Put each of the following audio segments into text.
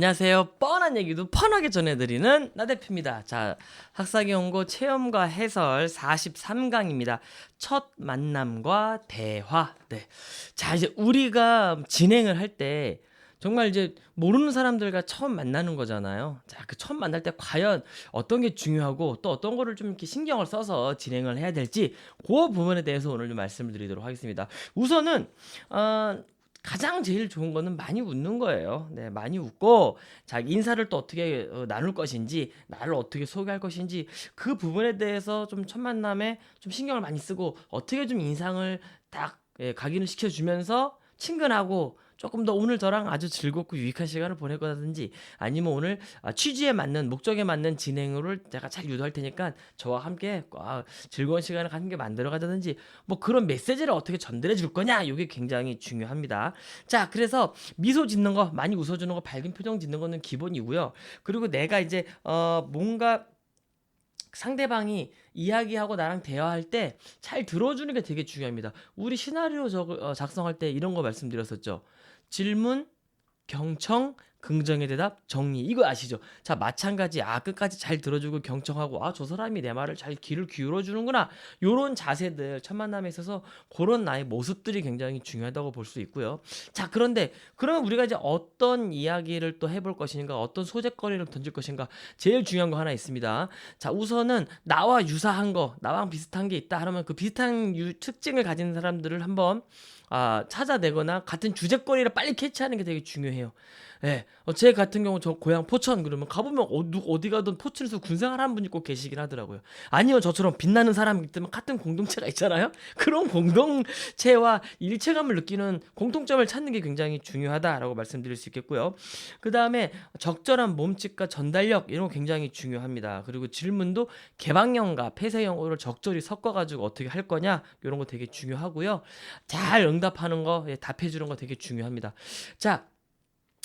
안녕하세요. 뻔한 얘기도 뻔하게 전해드리는 나 대표입니다. 자, 학사기 연고 체험과 해설 43강입니다. 첫 만남과 대화. 네. 자, 이제 우리가 진행을 할 때 정말 이제 모르는 사람들과 처음 만나는 거잖아요. 자, 그 처음 만날 때 과연 어떤 게 중요하고 또 어떤 거를 좀 이렇게 신경을 써서 진행을 해야 될지 그 부분에 대해서 오늘 좀 말씀을 드리도록 하겠습니다. 우선은 어, 가장 제일 좋은 거는 많이 웃는 거예요. 네, 많이 웃고 자기 인사를 또 어떻게 어, 나눌 것인지, 나를 어떻게 소개할 것인지 그 부분에 대해서 좀 첫 만남에 좀 신경을 많이 쓰고 어떻게 좀 인상을 딱 예, 각인을 시켜주면서 친근하고 조금 더 오늘 저랑 아주 즐겁고 유익한 시간을 보낼 거라든지 아니면 오늘 아, 취지에 맞는 목적에 맞는 진행을 제가 잘 유도할 테니까 저와 함께 아, 즐거운 시간을 함께 만들어 가자든지 뭐 그런 메시지를 어떻게 전달해 줄 거냐 이게 굉장히 중요합니다. 자 그래서 미소 짓는 거 많이 웃어주는 거 밝은 표정 짓는 거는 기본이고요. 그리고 내가 이제 어 뭔가 상대방이 이야기하고 나랑 대화할 때 잘 들어주는 게 되게 중요합니다. 우리 시나리오 적, 어, 작성할 때 이런 거 말씀드렸었죠. 질문, 경청, 긍정의 대답, 정리. 이거 아시죠? 자, 마찬가지. 아, 끝까지 잘 들어주고 경청하고, 아, 저 사람이 내 말을 잘 귀를 기울여 주는구나. 요런 자세들, 첫 만남에 있어서 그런 나의 모습들이 굉장히 중요하다고 볼 수 있고요. 자, 그런데, 그러면 우리가 이제 어떤 이야기를 또 해볼 것인가, 어떤 소재거리를 던질 것인가, 제일 중요한 거 하나 있습니다. 자, 우선은 나와 유사한 거, 나랑 비슷한 게 있다. 하면 그 비슷한 유, 특징을 가진 사람들을 한번 아, 찾아내거나 같은 주제거리를 빨리 캐치하는 게 되게 중요해요. 예. 어, 제 같은 경우 저 고향 포천 그러면 가보면 어, 누, 어디 가든 포천에서 군생활 하는 분이 꼭 계시긴 하더라고요. 아니면 저처럼 빛나는 사람이 있다면 같은 공동체가 있잖아요. 그런 공동체와 일체감을 느끼는 공통점을 찾는 게 굉장히 중요하다라고 말씀드릴 수 있겠고요. 그 다음에 적절한 몸짓과 전달력 이런 거 굉장히 중요합니다. 그리고 질문도 개방형과 폐쇄형으로 적절히 섞어가지고 어떻게 할 거냐 이런 거 되게 중요하고요. 잘 응 답하는 거, 예, 답해 주는 거 되게 중요합니다. 자.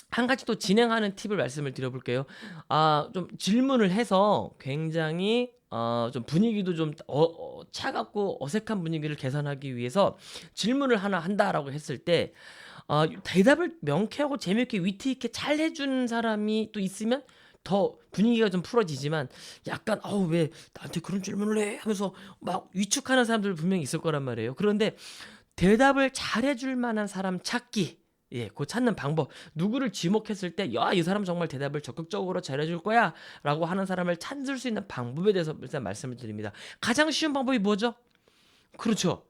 한 가지 또 진행하는 팁을 말씀을 드려볼게요. 아, 좀 질문을 해서 굉장히 어, 좀 분위기도 좀 어, 어, 차갑고 어색한 분위기를 개선하기 위해서 질문을 하나 한다라고 했을 때 어, 대답을 명쾌하고 재미있게 위트 있게 잘 해주는 사람이 또 있으면 더 분위기가 좀 풀어지지만 약간 어우 왜 나한테 그런 질문을 해 하면서 막 위축하는 사람들 분명히 있을 거란 말이에요. 그런데 대답을 잘해줄 만한 사람 찾기 예, 그 찾는 방법. 누구를 지목했을 때, 야, 이 사람 정말 대답을 적극적으로 잘해줄 거야. 라고 하는 사람을 찾을 수 있는 방법에 대해서 일단 말씀을 드립니다. 가장 쉬운 방법이 뭐죠? 그렇죠.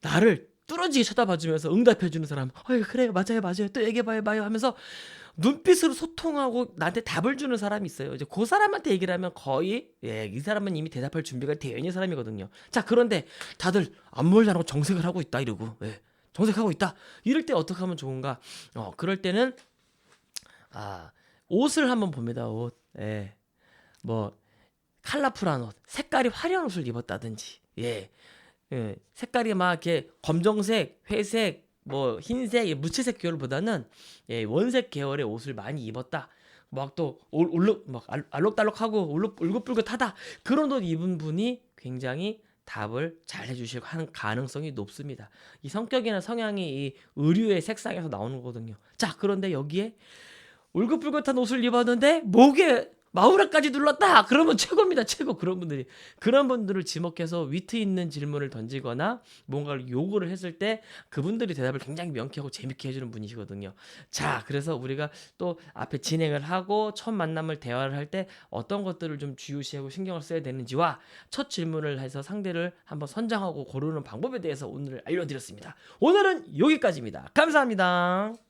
나를 뚫어지게 쳐다봐주면서 응답해주는 사람. 어, 그래요. 맞아요. 맞아요. 또 얘기해봐요. 봐요. 하면서 눈빛으로 소통하고 나한테 답을 주는 사람이 있어요. 이제 그 사람한테 얘기를 하면 거의, 예, 이 사람은 이미 대답할 준비가 되어 있는 사람이거든요. 자, 그런데 다들 안무 잘하고 정색을 하고 있다. 이러고, 예. 정색하고 있다. 이럴 때 어떻게 하면 좋은가? 어, 그럴 때는 아, 옷을 한번 봅니다. 옷. 예. 뭐 컬러풀한 옷, 색깔이 화려한 옷을 입었다든지. 예. 예. 색깔이 막 이렇게 검정색, 회색, 뭐 흰색, 무채색 계열보다는 예, 원색 계열의 옷을 많이 입었다. 막 또 올록 막 알- 알록달록하고 울룩 울긋불긋하다. 그런 옷 입은 분이 굉장히 답을 잘 해주실 한 가능성이 높습니다. 이 성격이나 성향이 이 의류의 색상에서 나오는 거거든요. 자, 그런데 여기에 울긋불긋한 옷을 입었는데 목에 마우라까지 눌렀다. 그러면 최고입니다. 최고 그런 분들이 그런 분들을 지목해서 위트 있는 질문을 던지거나 뭔가를 요구를 했을 때 그분들이 대답을 굉장히 명쾌하고 재밌게 해주는 분이시거든요. 자, 그래서 우리가 또 앞에 진행을 하고 첫 만남을 대화를 할 때 어떤 것들을 좀 주요시하고 신경을 써야 되는지와 첫 질문을 해서 상대를 한번 선정하고 고르는 방법에 대해서 오늘 알려드렸습니다. 오늘은 여기까지입니다. 감사합니다.